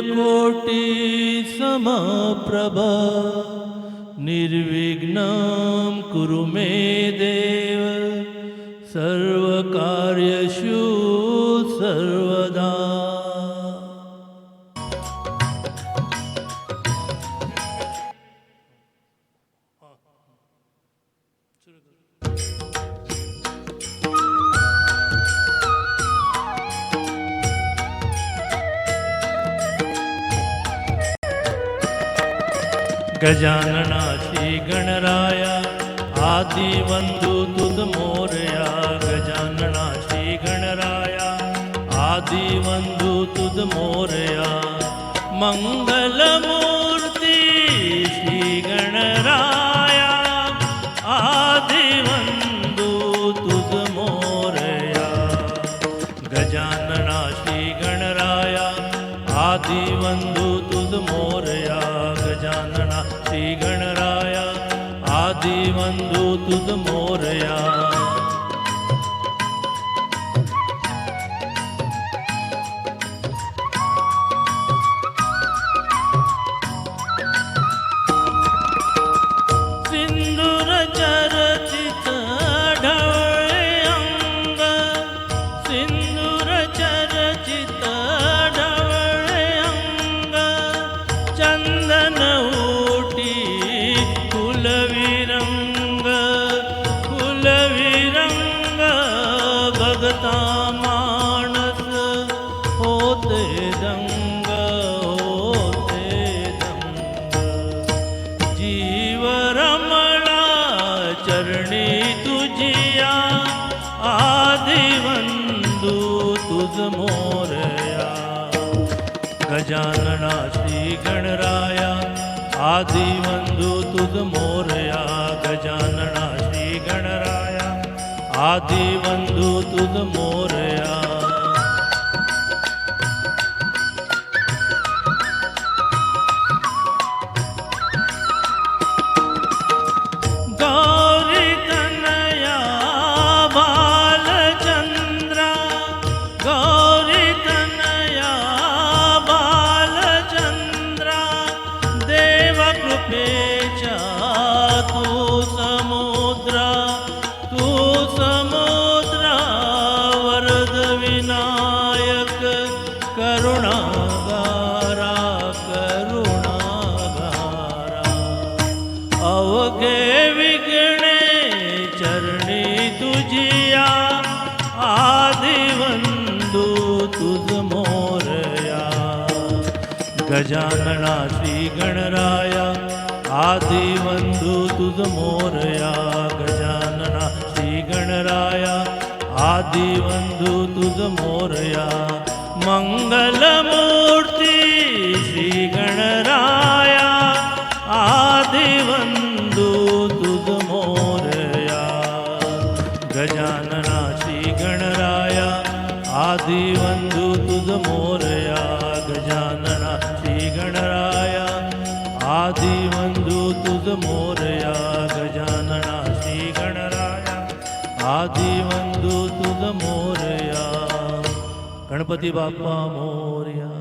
सूर्यकोटि समप्रभा निर्विघ्न कुरु मे देव सर्वकार्यषु सर्वदा गजानना गणराया आदि आदिवंदु तुद मोरया गजानना गणराया आदि आदिवंदु तुद मोरया। मंगलमूर्ती श्री गणराया आदिवंदु तुद मोरया। गजानना गणराया आदि आदिवंदु तुद मोरया। गजानना श्री गणराया आदिवंदु तुद मोरया। सिंदूर गजानना श्री गणराया आदिवंदू तुझ मोरया गजानना श्री गणराया आदिवंदू तुझ मोर आदिवंदू तुझ मोरया। गजानना श्री गणराया आदिवंदू तुझ मोरया। गजानना श्री गणराया आदिवंदू तुझ मोरया। मंगलमूर्ती आदि आदिवंदू तुझ मोरया गजानना श्री गणराया आदिवंदू तुझ मोरया गजानना श्री गणराया आदिवंदू तुझ मोरया गणपती बाप्पा मोरया।